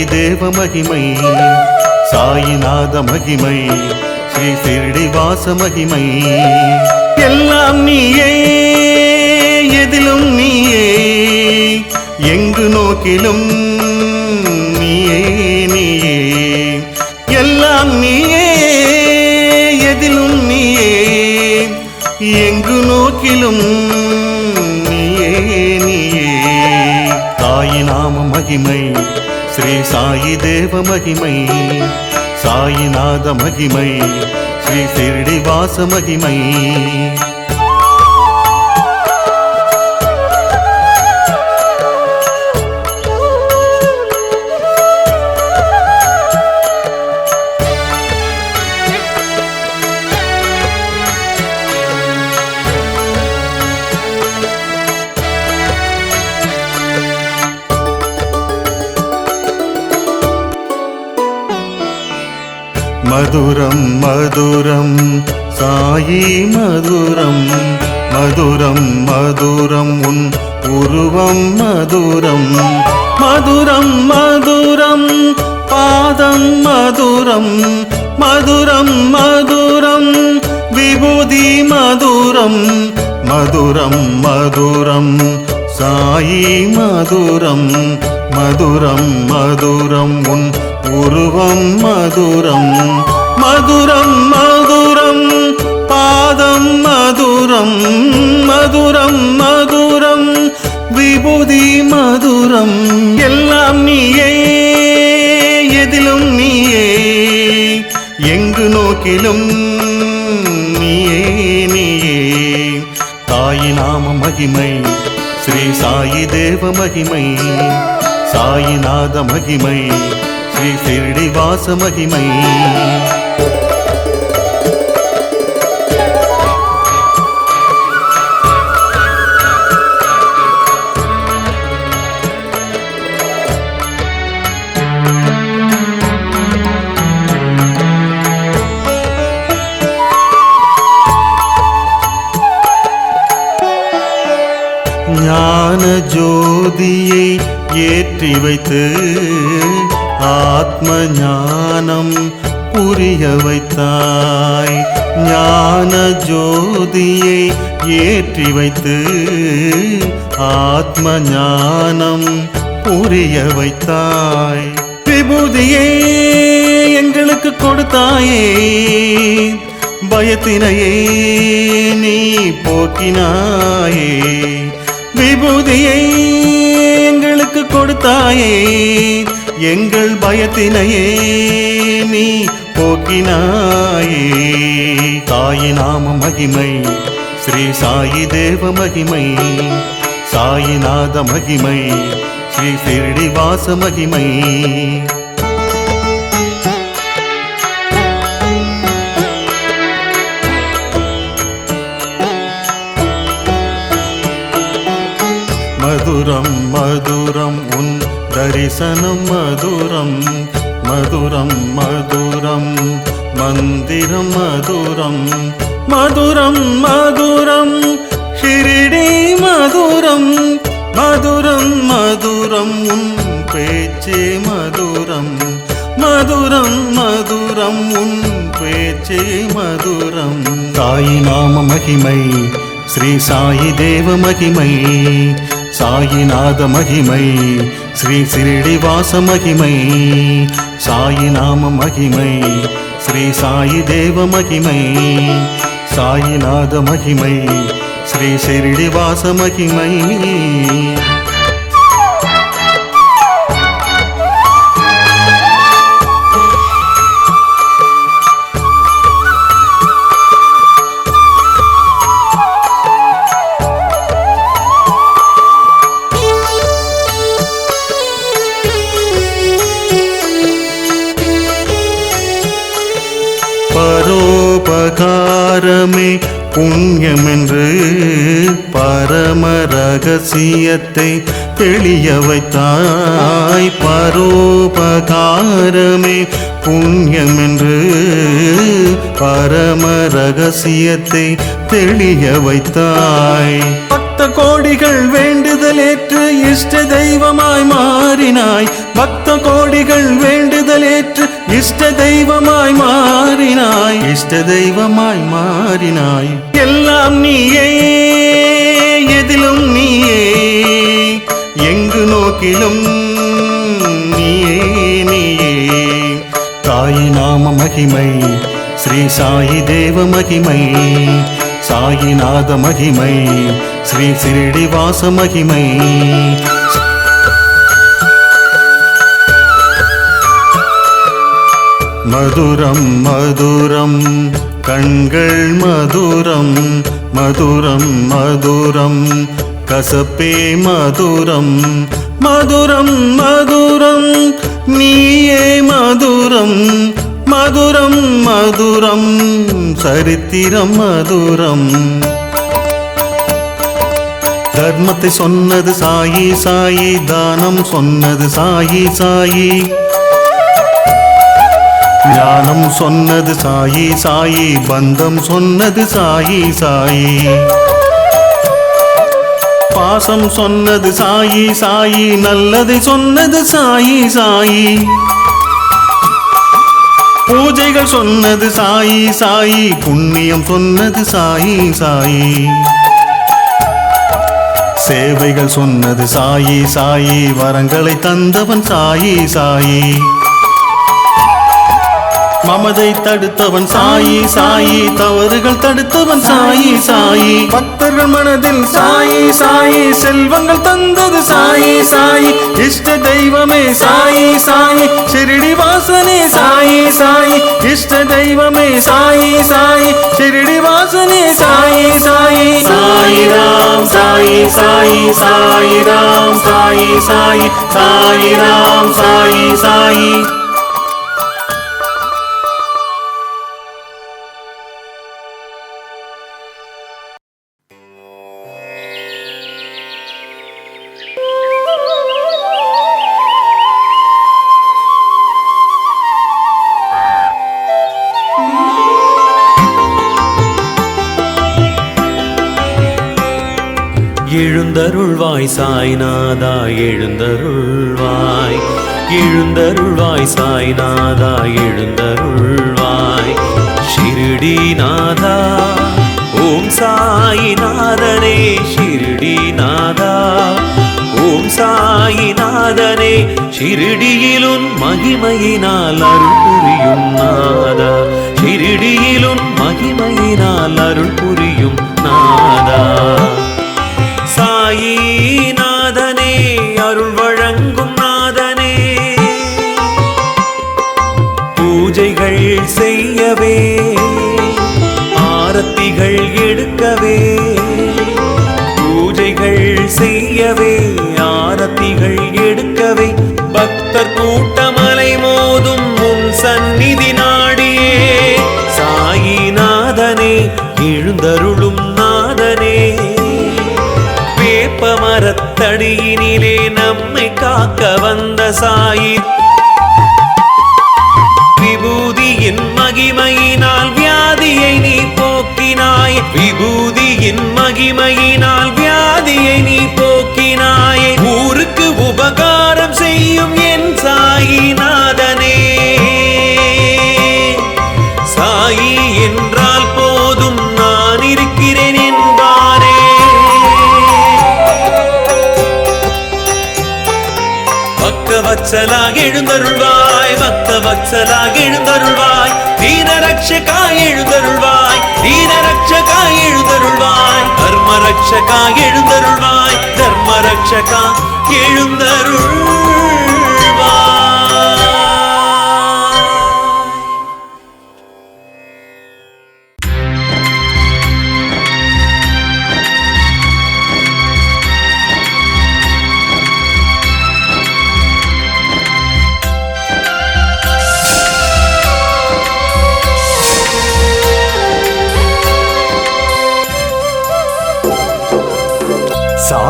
சாயி தேவ மகிமை சாயிநாத மகிமை. ஸ்ரீ சிறுடி மகிமை. எல்லாம் நீயே எதிலும் நீயே. எங்கு நோக்கிலும் நீயே நீயே. எல்லாம் நீயே எதிலும் நீயே. எங்கு நோக்கிலும் நீயே நீயே. தாயி நாம மகிமை. ஸ்ரீ சாயி தேவ மகிமை சாயிநாத மகிமை ஸ்ரீ சிறுடி வாச மதுரம் மதுரம். சாயி மதுரம் மதுரம் மதுரம். உன் உருவம் மதுரம். மதுரம் மதுரம். பாதம் மதுரம். மதுரம் மதுரம். விபூதி மதுரம். மதுரம் மதுரம். சாயி மதுரம். மதுரம் மதுரம். உன் உருவம் மதுரம் மதுரம் மதுரம் பாதம் மதுரம் மதுரம் மதுரம் விபூதி மதுரம். எல்லாம் நீயே எதிலும் நீயே எங்கு நோக்கிலும் நீயே நீயே. தாயி நாம மகிமை ஸ்ரீ சாயி தேவ மகிமை சாயிநாத மகிமை. శ్రీ షిరిడివాస మహిమై. ஞான ஜோதியை ஏற்றி வைத்து ஆத்ம ஞானம் புரிய வைத்தாய். விபூதியே எங்களுக்கு கொடுத்தாயே பயத்தினையே நீ போக்கினாயே விபூதியை எங்களுக்கு கொடுத்தாயே எங்கள் பயத்தினையே நீ போக்கினாயே. தாயி நாம மகிமை. ஸ்ரீ சாயி தேவ மகிமை. சாயிநாத மகிமை. ஸ்ரீ சிறுடி மகிமை. மதுரம் மதுரம் உன் தரிசனம் மதுரம். மதுரம் மதுரம் மந்திரம் மதுரம் மதுரம் மதுரம் ஷிரிடி மதுரம் மதுரம் மதுரம் உன் பேச்சே மதுரம் மதுரம் மதுரம் உன் பேச்சே மதுரம் தாய் நாம மகிமை ஸ்ரீ சாயி தேவ மகிமை சாயிநாத மகிமை ஸ்ரீ சிறிடிவாச மகிமை சாயி நாம மகிமை ஸ்ரீ சாயி தேவ மகிமை சாயிநாத மகிமை ஸ்ரீ சிறிடிவாச மகிமை. ரகசியத்தை தெளிய வைத்தாய் பரோபகாரமே புண்ணியம் என்று பரம ரகசியத்தை தெளிய வைத்தாய் பட்ட பக்த கோடிகள் வேண்டுதலேற்று இஷ்ட தெய்வமாய் மாறினாய். பக்த கோடிகள் வேண்டுதலேற்று இஷ்ட தெய்வமாய் மாறினாய். இஷ்ட தெய்வமாய் மாறினாய். எல்லாம் நீயே எதிலும் நீ எங்கு நோக்கிலும் நீயே நீயே. தாய் நாம மகிமை ஸ்ரீ சாயி தேவ மகிமை. சாயிநாத மகிமை ஸ்ரீ சிறிடிவாச மகிமை. மதுரம் மதுரம் கண்கள் மதுரம். மதுரம் மதுரம் கசப்பே மதுரம். மதுரம் மதுரம் நீயே மதுரம் மதுரம் மதுரம் சரித்திரம் மதுரம். தர்மத்தை சொன்னது சாயி சாயி தானம் சொன்னது சாயி சாயி. ஞானம் சொன்னது சாயி சாயி பந்தம் சொன்னது சாயி சாயி. பாசம் சொன்னது சாயி சாயி நல்லதை சொன்னது சாயி சாயி. பூஜைகள் சொன்னது சாயி சாயி புண்ணியம் சொன்னது சாயி சாயி. சேவைகள் சொன்னது சாயி சாயி வரங்களை தந்தவன் சாயி சாயி. மமதை தடுத்தவன் சாயி சாயி தவறுகள் தடுத்தவன் சாயி சாயி பக்தர்கள் மனதில் சாயி சாயி செல்வங்கள் தந்தது சாயி சாயி இஷ்ட தெய்வமே சாயி சாயி ஷிரடி வாசனே சாயி சாயி இஷ்ட தெய்வமே சாயி சாயி ஷிரடி வாசனே சாயி சாயி சாயி ராம் சாயி சாயி சாயி ராம் சாயி சாயி சாயி ராம் சாயி சாயி எழுந்தருள்வாய் சாய்நாதா எழுந்தருள்வாய். எழுந்தருள்வாய் சாய்நாதா எழுந்தருள்வாய். ஷிரடிநாதா ஓம் சாயிநாதனே ஷிரடிநாதா. ஓம் சாயிநாதனே ஷிருடியிலும் மகிமையினால் அருள் புரியும் நாதா ஷிருடியிலும் மகிமையினால் அருள் புரியும் நாதா நாதனே அருள் வழங்கும் நாதனே. பூஜைகள் செய்யவே ஆரத்திகள் எடுக்கவே பூஜைகள் செய்யவே ஆரத்திகள் தடியினிலே நம்மை காக்க வந்த சாயி. வத்சலாக எழுந்தருள்வாய் பக்த வத்சலாக எழுந்தருள்வாய். தீன ரட்சகாய் எழுந்தருள்வாய் தீன ரட்சகாய் எழுந்தருள்வாய். தர்ம ரட்சகாய் எழுந்தருள்வாய் தர்ம ரட்சகா எழுந்தருள்வாய்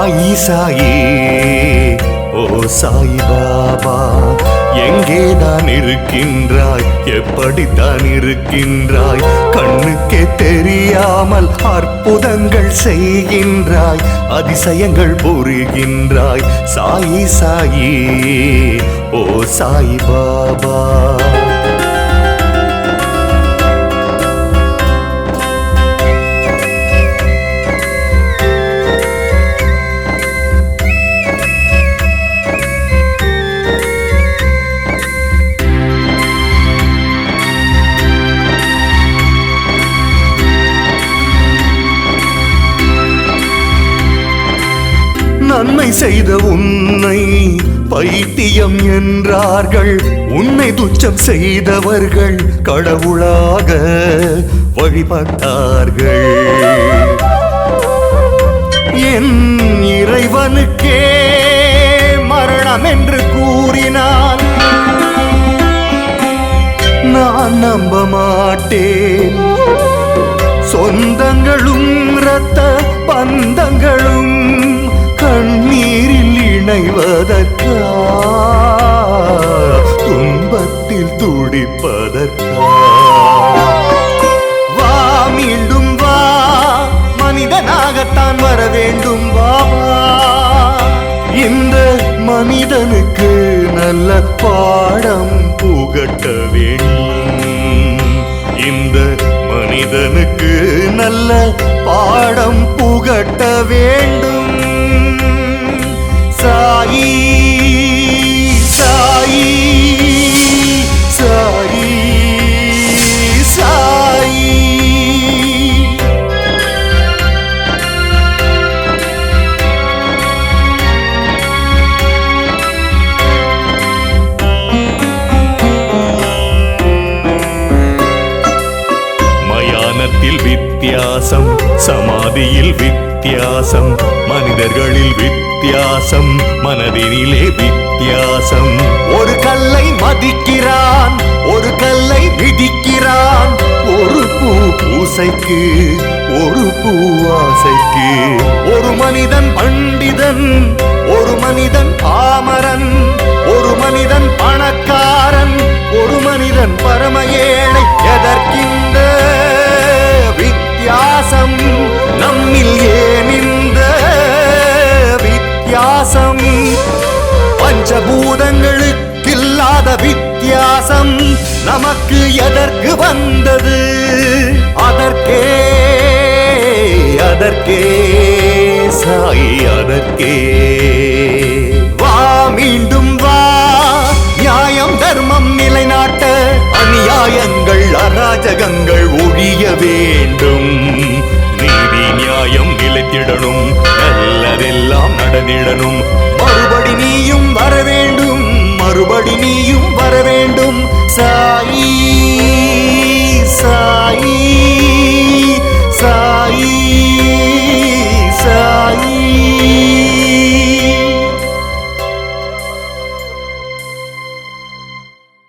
சாயி சாயி. ஓ சாய் பாபா எங்கேதான் இருக்கின்றாய்? எப்படித்தான் இருக்கின்றாய்? கண்ணுக்கே தெரியாமல் அற்புதங்கள் செய்கின்றாய். அதிசயங்கள் புரிகின்றாய். சாயி சாயி. ஓ சாய் பாபா. செய்த உன்னை பைத்தியம் என்றார்கள். உன்னை துச்சம் செய்தவர்கள் கடவுளாக வழிபட்டார்கள். என் இறைவனுக்கே மரணம் என்று கூறினான். நான் நம்ப மாட்டேன். சொந்தங்களும் இரத்த பந்தங்களும் இணைவதற்கா துன்பத்தில் துடிப்பதற்கா? வா மீண்டும் வா மனிதனாகத்தான் வர வேண்டும் வா. இந்த மனிதனுக்கு நல்ல பாடம் புகட்ட வேண்டும். இந்த மனிதனுக்கு நல்ல பாடம் புகட்ட வேண்டும். சமாதியில் வித்தியாசம் மனிதர்களில் வித்தியாசம் மனதினிலே வித்தியாசம். ஒரு கல்லை மதிக்கிறான் ஒரு கல்லை விதிக்கிறான் ஒரு பூ பூசைக்கு ஒரு பூ ஆசைக்கு. ஒரு மனிதன் பண்டிதன் ஒரு மனிதன் பாமரன். ஒரு மனிதன் பணக்காரன் ஒரு மனிதன் பரம ஏழை எதற்கிந்த வித்தியாசம் நம்மில் ஏன் இந்த வித்தியாசம். பஞ்சபூதங்களுக்கில்லாத வித்தியாசம் நமக்கு எதற்கு வந்தது? அதற்கே அதற்கே சாய் அதற்கே. வா மீண்டும் வா நியாயம் தர்மம் நிலைநாட்ட அநியாயங்கள் அராஜகங்கள் ஒழிய வேண்டும். நல்லதெல்லாம் மறுபடி நீயும் வர வேண்டும். மறுபடி நீயும் வர வேண்டும். சாயி சாயி.